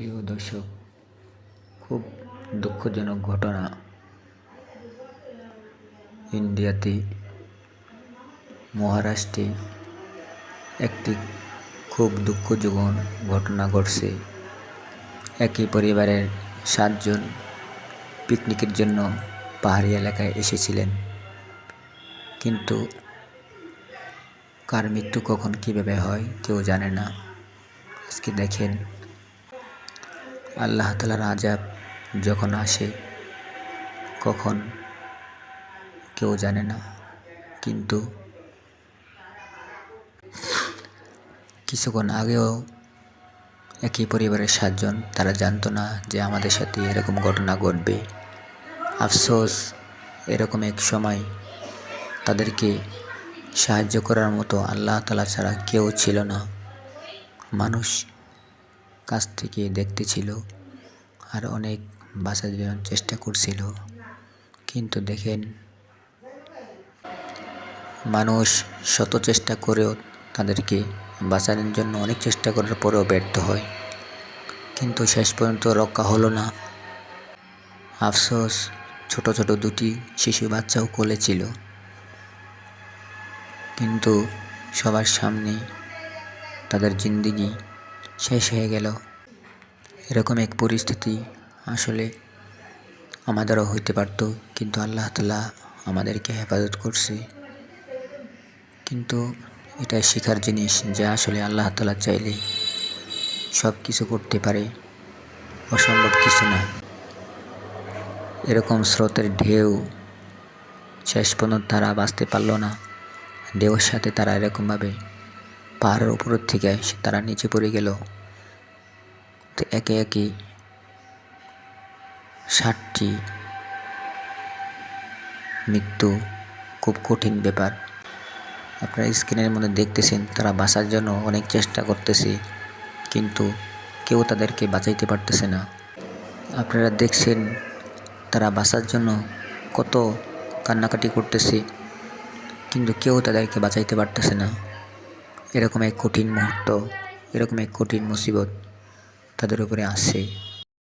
প্রিয় দর্শক, খুব দুঃখজনক ঘটনা। ইন্ডিয়াতে, মহারাষ্ট্রে একটি খুব দুঃখজনক ঘটনা ঘটছে। একই পরিবারের সাতজন পিকনিকের জন্য পাহাড়ি এলাকায় এসেছিলেন। কিন্তু কার মৃত্যু কখন কীভাবে হয় কেউ জানে না। আজকে দেখেন আল্লাহ তালার আজাব যখন আসে, কখন কেউ জানে না। কিন্তু কিছুক্ষণ আগেও একই পরিবারের সাতজন, তারা জানতো না যে আমাদের সাথে এরকম ঘটনা ঘটবে। আফসোস, এরকম এক সময় তাদেরকে সাহায্য করার মতো আল্লাহ তালা ছাড়া কেউ ছিল না। মানুষ কাছ থেকে দেখতেছিল আর অনেক বাঁচার জন্য চেষ্টা করছিল। কিন্তু দেখেন, মানুষ শত চেষ্টা করেও তাদেরকে বাঁচানোর জন্য অনেক চেষ্টা করার পরেও ব্যর্থ হয়। কিন্তু শেষ পর্যন্ত রক্ষা হলো না। আফসোস, ছোট ছোট দুটি শিশু বাচ্চাও কোলে ছিল। কিন্তু সবার সামনে তাদের জিন্দিগি শেষ হয়ে গেল। এরকম এক পরিস্থিতি আসলে আমাদেরও হইতে পারতো, কিন্তু আল্লাহ তালা আমাদেরকে হেফাজত করছে। কিন্তু এটা শেখার জিনিস যে আসলে আল্লাহ তালা চাইলে সব কিছু করতে পারে, অসম্ভব কিছু না। এরকম স্রোতের ঢেউ শেষ পর্যন্ত তারা বাঁচতে পারল না। ঢেউর সাথে তারা এরকমভাবে পাহাড়ের উপরের থেকে তারা নিচে পড়ে গেল। তো একে একে ষাটটি মৃত্যু খুব কঠিন ব্যাপার। আপনারা স্ক্রিনের মধ্যে দেখতেছেন, তারা বাঁচার জন্য অনেক চেষ্টা করতেছে, কিন্তু কেউ তাদেরকে বাঁচাইতে পারতেছে না। আপনারা দেখছেন, তারা বাঁচার জন্য কত কান্নাকাটি করতেছে, কিন্তু কেউ তাদেরকে বাঁচাইতে পারতেছে না। এরকম এক কঠিন মুহূর্ত এরকম এক কঠিন মুসিবত তাদের উপরে আসছে